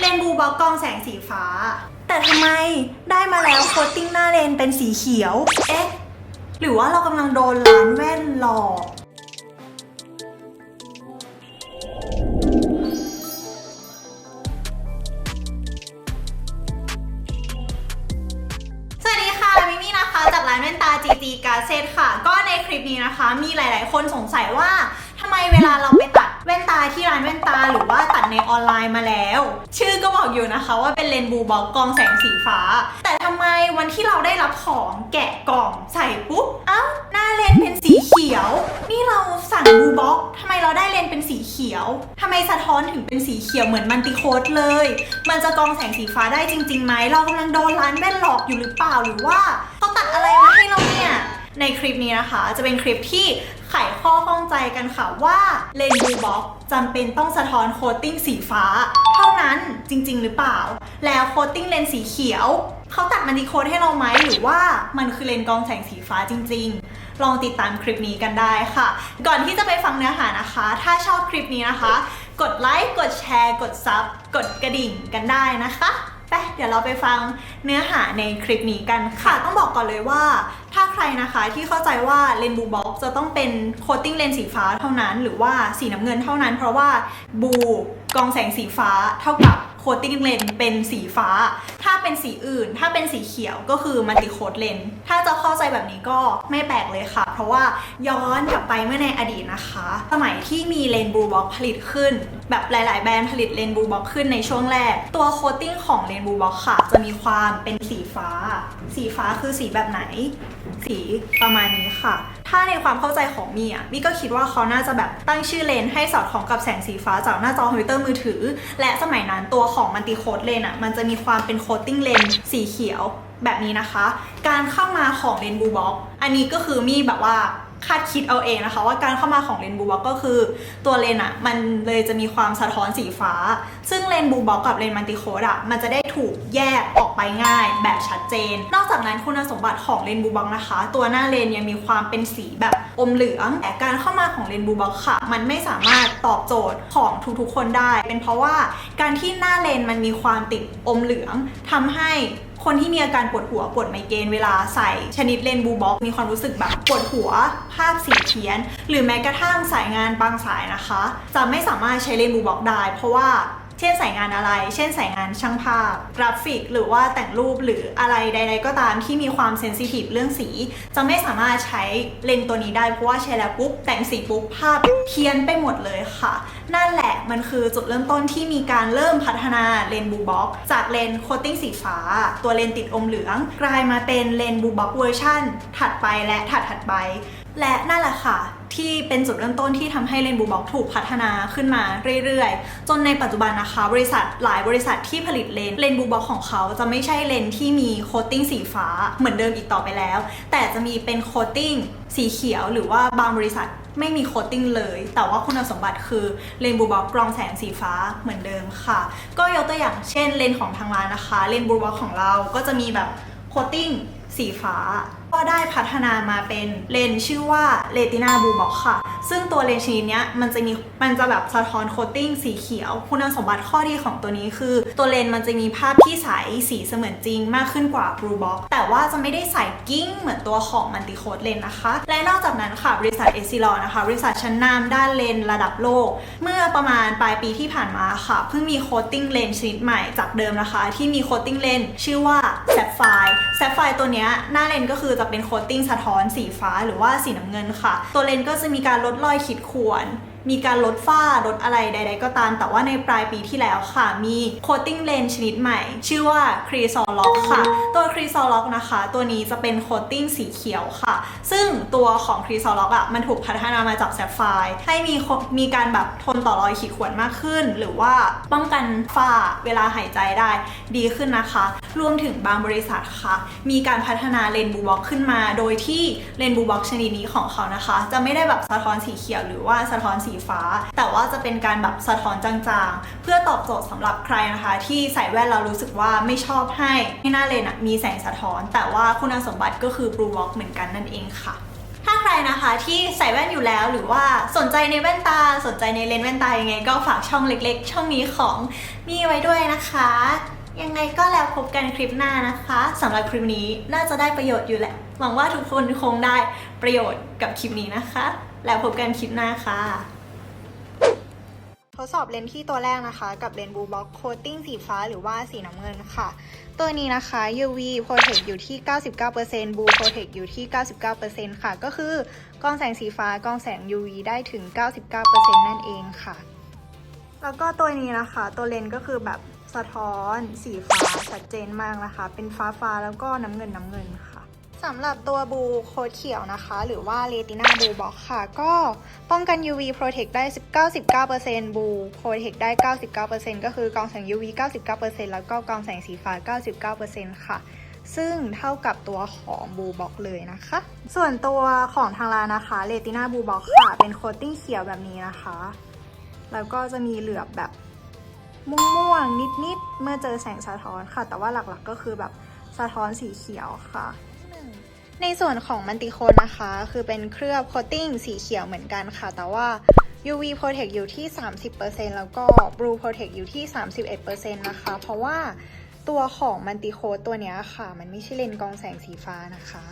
เลนบูบ็อกกองแสงสีฟ้า แต่ทำไมได้มาแล้วโคตติ้งหน้าเลนเป็นสีเขียว เอ๊ะ หรือว่าเรากำลังโดนร้านแว่นหลอกสวัสดีค่ะมิมี่นะคะจากร้านแว่นตา GG g a z e t ค่ะ ก็ในคลิปนี้นะคะ มีหลาย ๆ คนสงสัยว่าทำไมเวลาเราไปต นตาที่ร้านแว่นตาหรือว่าตัดในออนไลน์มาแล้ว ชื่อก็บอกอยู่นะคะว่าเป็นเลนส์บูบ็อกกองแสงสีฟ้า แต่ทำไมวันที่เราได้รับของแกะกล่องใส่ปุ๊บ เอ้า หน้าเลนส์เป็นสีเขียว นี่เราสั่งบูบ็อกทำไมเราได้เลนส์เป็นสีเขียวทำไมสะท้อนถึงเป็นสีเขียวเหมือนมันติโคดเลย มันจะกองแสงสีฟ้าได้จริงๆไหมเรากำลังโดนร้านแว่นหลอกอยู่หรือเปล่าหรือว่าเขาตัดอะไรมาให้เราเนี่ยในคลิปนี้นะคะ จะเป็นคลิปที่ ไขข้อข้องใจกันค่ะว่าเลนส์บูบ็อกจำเป็นต้องสะท้อนโคตติ้งสีฟ้า เท่านั้นจริง ๆ หรือเปล่า แล้วโคตติ้งเลนส์สีเขียวเขาตัดมันดีโคดให้เราไหมหรือว่ามันคือเลนส์กองแสงสีฟ้าจริง ๆลองติดตามคลิปนี้กันได้ค่ะ ก่อนที่จะไปฟังเนื้อหานะคะ ถ้าชอบคลิปนี้นะคะ กดไลค์ กดแชร์ กดซับ กดกระดิ่งกันได้นะคะ ไปเดี๋ยวเราไปฟังเนื้อหาในคลิปนี้กันค่ะ ต้องบอกก่อนเลยว่า ถ้าใครนะคะที่เข้าใจว่าเลนบูบ็อกจะต้องเป็นโคตติ้งเลนสีฟ้าเท่านั้น หรือว่าสีน้ำเงินเท่านั้น เพราะว่าบูกองแสงสีฟ้าเท่ากับโคตติ้งเลนเป็นสีฟ้า ถ้าเป็นสีอื่น ถ้าเป็นสีเขียวก็คือมัลติโคดเลนถ้าจะเข้าใจแบบนี้ก็ไม่แปลกเลยค่ะ เพราะว่าย้อนกลับไปเมื่อในอดีตนะคะ สมัยที่มีเลนบูบ็อกผลิตขึ้น แบบหลาย ๆ แบรนด์ผลิตเลนบูบ็อกขึ้นในช่วงแรก ตัวโคตติ้งของเลนบูบ็อกค่ะ จะมีความเป็นสีฟ้า สีฟ้าคือสีแบบไหน สีประมาณนี้ค่ะถ้าในความเข้าใจของมี่อะมี่ก็คิดว่าเขาน่าจะแบบตั้งชื่อเลนให้สอดคล้องกับแสงสีฟ้าจากหน้าจอคอมพิวเตอร์มือถือ และสมัยนั้นตัวของมันติโคดเลนอะมันจะมีความเป็นโคตติ้งเลนสีเขียวแบบนี้นะคะ การเข้ามาของเลนบูบ็อกอันนี้ก็คือมี่แบบว่า คาดคิดเอาเองนะคะ ว่าการเข้ามาของเลนบูบ็อกก็คือ ตัวเลนอะมันเลยจะมีความสะท้อนสีฟ้า ซึ่งเลนบูบ็อกกับเลนมัลติโคดอะมันจะได้ถูกแยกออกไปง่ายแบบชัดเจน นอกจากนั้นคุณสมบัติของเลนบูบ็อกนะคะ ตัวหน้าเลนยังมีความเป็นสีแบบอมเหลืองแต่การเข้ามาของเลนบูบ็อกค่ะ มันไม่สามารถตอบโจทย์ของทุกๆคนได้ เป็นเพราะว่าการที่หน้าเลนมันมีความติดอมเหลืองทำให้ คนที่มีอาการปวดหัวปวดไมเกรนเวลาใส่ชนิดเลนบูบ็อกมีความรู้สึกแบบปวดหัว ภาพสีเพี้ยน หรือแม้กระทั่งสายงานบางสายนะคะ จะไม่สามารถใช้เลนบูบ็อกได้ เพราะว่า เช่นสายงานอะไร เช่นสายงานช่างภาพ กราฟิก หรือว่าแต่งรูปหรืออะไรใด ๆ ก็ตามที่มีความเซนซิทีฟเรื่องสี จะไม่สามารถใช้เลนส์ตัวนี้ได้ เพราะว่าใช้แล้วปุ๊บ แต่งสีปุ๊บภาพเพี้ยนไปหมดเลยค่ะ นั่นแหละมันคือจุดเริ่มต้นที่มีการเริ่มพัฒนาเลนส์บูบ็อกจากเลนส์โคตติ้งสีฟ้า ตัวเลนส์ติดอมเหลือง กลายมาเป็นเลนส์บูบ็อกเวอร์ชันถัดไปและถัดถัดไป และนั่นแหละค่ะ ที่เป็นจุดเริ่มต้นที่ทำให้เลนส์บูบ็อกถูกพัฒนาขึ้นมาเรื่อยๆ จนในปัจจุบันนะคะ บริษัทหลายบริษัทที่ผลิตเลนส์เลนส์บูบ็อกของเขาจะไม่ใช่เลนส์ที่มีโคตติ้งสีฟ้าเหมือนเดิมอีกต่อไปแล้ว แต่จะมีเป็นโคตติ้งสีเขียว หรือว่าบางบริษัทไม่มีโคตติ้งเลย แต่ว่าคุณสมบัติคือเลนส์บูบ็อกกรองแสงสีฟ้าเหมือนเดิมค่ะ ก็ยกตัวอย่างเช่นเลนส์ของทางร้านนะคะเลนส์บูบ็อกของเราก็จะมีแบบโคตติ้งสีฟ้า ก็ได้พัฒนามาเป็นเลนชื่อว่าเลตินาบูบ็อกค่ะ ซึ่งตัวเลนชนิดนี้มันจะมีมันจะแบบสะท้อนโคตติ้งสีเขียว คุณสมบัติข้อดีของตัวนี้คือ ตัวเลนมันจะมีภาพที่ใสสีเสมือนจริงมากขึ้นกว่าบลูบ็อกแต่ว่าจะไม่ได้ใสกิ้งเหมือนตัวของมันติโคดเลนนะคะ และนอกจากนั้นค่ะบริษัทเอซิลอนะคะบริษัทชั้นนำด้านเลนระดับโลก เมื่อประมาณปลายปีที่ผ่านมาค่ะเพิ่งมีโคตติ้งเลนชนิดใหม่จากเดิมนะคะ ที่มีโคตติ้งเลนชื่อว่าแซฟไฟแซฟไฟตัวนี้หน้าเลนก็คือจะเป็นโคตติ้งสะท้อนสีฟ้าหรือว่าสีน้ำเงินค่ะ ตัวเลนส์ก็จะมีการลดรอยขีดข่วน มีการลดฝ้าลดอะไรใด ๆ ก็ตาม แต่ว่าในปลายปีที่แล้วค่ะ มีโคตติ้งเลนชนิดใหม่ ชื่อว่าครีซอล็อกค่ะ ตัวครีซอล็อกนะคะ ตัวนี้จะเป็นโคตติ้งสีเขียวค่ะ ซึ่งตัวของครีซอล็อกอะมันถูกพัฒนามาจากแซฟไฟร์ให้มีมีการแบบทนต่อรอยขีดข่วนมากขึ้น หรือว่าป้องกันฝ้าเวลาหายใจได้ดีขึ้นนะคะ รวมถึงบางบริษัทค่ะ มีการพัฒนาเลนบูบ็อกขึ้นมา โดยที่เลนบูบ็อกชนิดนี้ของเขานะคะ จะไม่ได้แบบสะท้อนสีเขียวหรือว่าสะท้อนสีฟ้า แต่ว่าจะเป็นการแบบสะท้อนจางๆ เพื่อตอบโจทย์สำหรับใครนะคะ ที่ใส่แว่นเรารู้สึกว่าไม่ชอบให้ให้หน้าเลนะมีแสงสะท้อน แต่ว่าคุณสมบัติก็คือบลูบ็อกเหมือนกันนั่นเองค่ะถ้าใครนะคะที่ใส่แว่นอยู่แล้วหรือว่าสนใจในแว่นตา สนใจในเลนส์แว่นตายังไง ก็ฝากช่องเล็กๆ ช่องนี้ของมีไว้ด้วยนะคะ ยังไงก็แล้วพบกันคลิปหน้านะคะสำหรับคลิปนี้น่าจะได้ประโยชน์อยู่แหละ หวังว่าทุกคนคงได้ประโยชน์กับคลิปนี้นะคะ แล้วพบกันคลิปหน้าค่ะ ทดสอบเลนส์ที่ตัวแรกนะคะ กับเลนส์บูบ็อกโคตติ้งสีฟ้าหรือว่าสีน้ำเงินค่ะ ตัวนี้นะคะ UV Protect อยู่ที่ 99% Blue Protect อยู่ที่ 99%ค่ะ ก็คือกรองแสงสีฟ้ากรองแสง UV ได้ถึง 99%นั่นเองค่ะ แล้วก็ตัวนี้นะคะ ตัวเลนส์ก็คือแบบสะท้อนสีฟ้าชัดเจนมากนะคะ เป็นฟ้าฟ้าแล้วก็น้ำเงินน้ำเงินค่ะ สำหรับตัวบูโคดเขียวนะคะ หรือว่าเลติน่าบูบ็อกค่ะ ก็ป้องกัน UV Protect ได้99%บู Protect ได้ 99%ก็คือกองแสง UV 99%แล้วก็กองแสงสีฟ้า 99%ค่ะ ซึ่งเท่ากับตัวของบูบ็อกเลยนะคะ ส่วนตัวของทางร้านนะคะเลติน่าบูบ็อกค่ะ เป็นโคตติ้งเขียวแบบนี้นะคะ แล้วก็จะมีเหลือบแบบม่วงๆนิดๆเมื่อเจอแสงสะท้อนค่ะ แต่ว่าหลักๆก็คือแบบสะท้อนสีเขียวค่ะ ในส่วนของมันติโคนนะคะ คือเป็นเคลือบโคตติ้งสีเขียวเหมือนกันค่ะ แต่ว่า UV Protect อยู่ที่ 30%แล้วก็ Blue Protect อยู่ที่ 31%นะคะ เพราะว่าตัวของมันติโคตตัวนี้ค่ะ มันไม่ใช่เลนกองแสงสีฟ้านะคะ